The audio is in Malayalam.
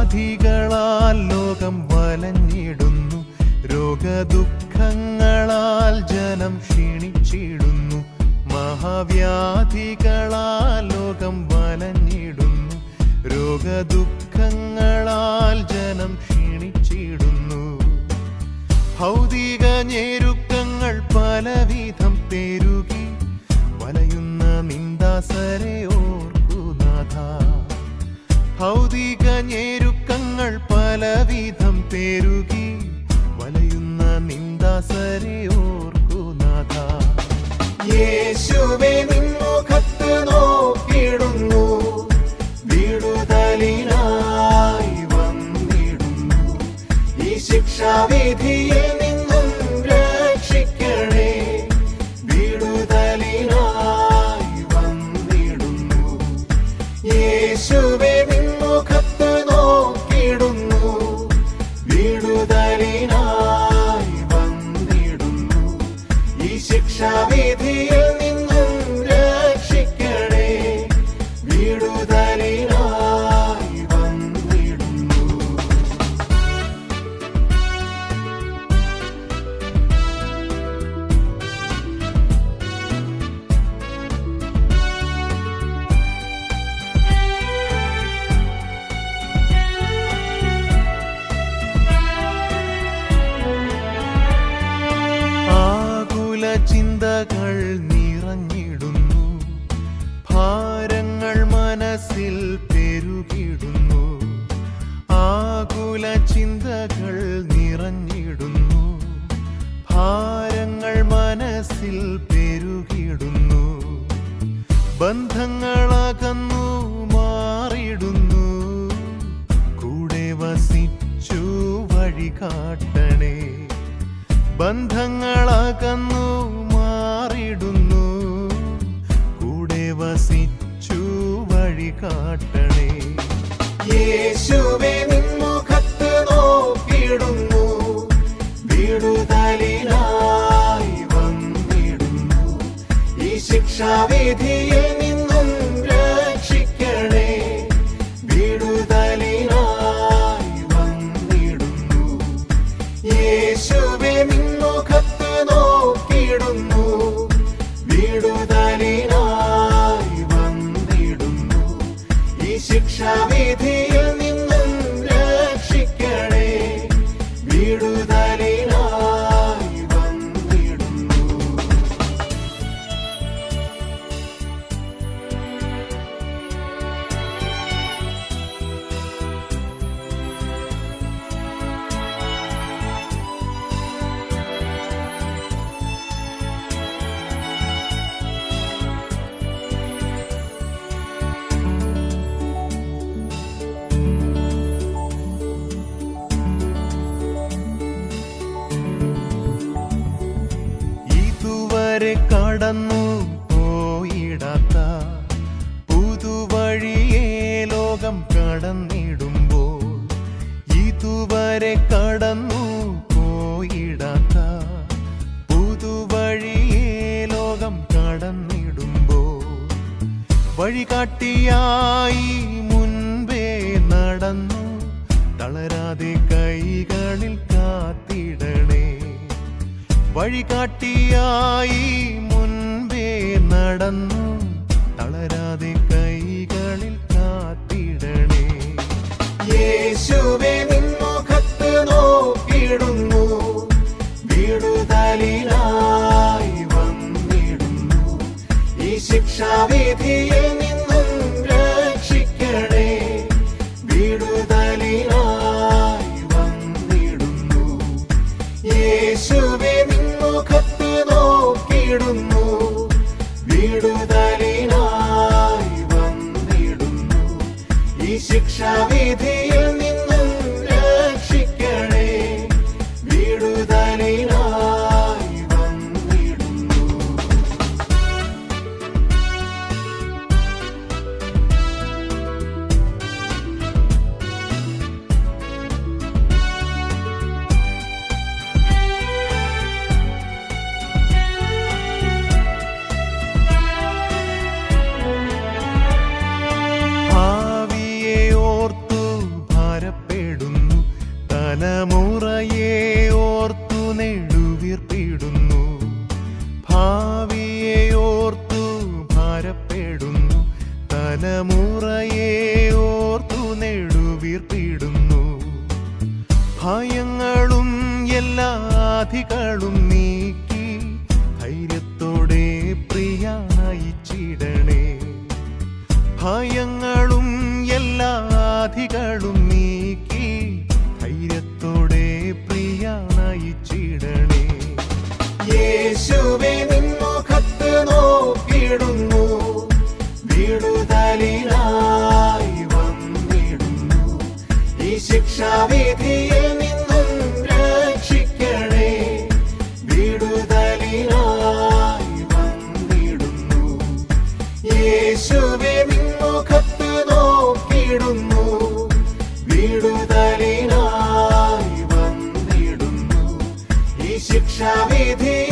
മഹാവ്യാധികളാൽ ലോകം വലഞ്ഞിടുന്നു. രോഗദുഃഖങ്ങളാൽ ജനം ക്ഷീണിച്ചിടുന്നു. മഹാവ്യാധികളാൽ ലോകം വലഞ്ഞിടുന്നു. രോഗദുഃഖങ്ങളാൽ ജനം ക്ഷീണിച്ചിടുന്നു. ഭൗതിക ഞെരുക്കങ്ങൾ പലവിധം പേരുകി. വലയുന്ന നിന്ദാസരെ ഓർക്കുനാഥ ഭൗതിക പലവിധം പെരുകി വലയുന്ന നിന്ദാസരെ ഓർക്കുനാഥ യേശുവേ നിൻമുഖത്ത് ഈ ശിക്ഷാവിധിയിൽ നിന്നും ബന്ധങ്ങളകന്നു മാറിടുന്നു കൂടെ വസിച്ചു വഴി കാട്ടണേ ബന്ധങ്ങളകന്നു കൂടെ വസിച്ചു വഴി കാട്ടണേ യേശുവെ ഈ കടന്നു പോയിടാത്ത പുതുവഴിയെ ലോകം കടന്നിടുമ്പോൾ ഇതുവരെ കടന്നു പോയിടാത്ത പുതുവഴിയെ ലോകം കടന്നിടുമ്പോൾ വഴികാട്ടിയായി മുൻപേ നടന്നു തളരാതെ കൈകളിൽ കാത്തിടണേ. വഴികാട്ടിയായി നടന്നു തളരാതെ കൈകളിൽ കാത്തിടണേ. യേശുവേ നിൻമുഖത്ത് നോക്കിടുന്നു വീടുതലിലായി വന്നിടുന്നു. ഈ ശിക്ഷാവിധിയിൽ തലമുറയെ ഓർത്തു നെടുവീർപ്പിടുന്നു. ഭാവിയെ ഓർത്തു ഭാരപ്പെടുന്നു. തലമുറയെ ഓർത്തു നെടുവീർപ്പിടുന്നു. ഭയങ്ങളും എല്ലാധികളും നീക്കി ധൈര്യത്തോടെ പ്രിയ നയിച്ചിടണേ ഭയങ്ങളും എല്ലാധികളും വിടുതലിനായി വന്നിടുന്നു. ഈ ശിക്ഷാവിധിയിൽ നിന്നും രക്ഷിക്കണേ. വിടുതലിനായി വന്നിടുന്നു. യേശുവെ മുഖത്ത് നോക്കിടുന്നു വിടുതലിനായി വന്നിടുന്നു. ഈ ശിക്ഷാവിധിയിൽ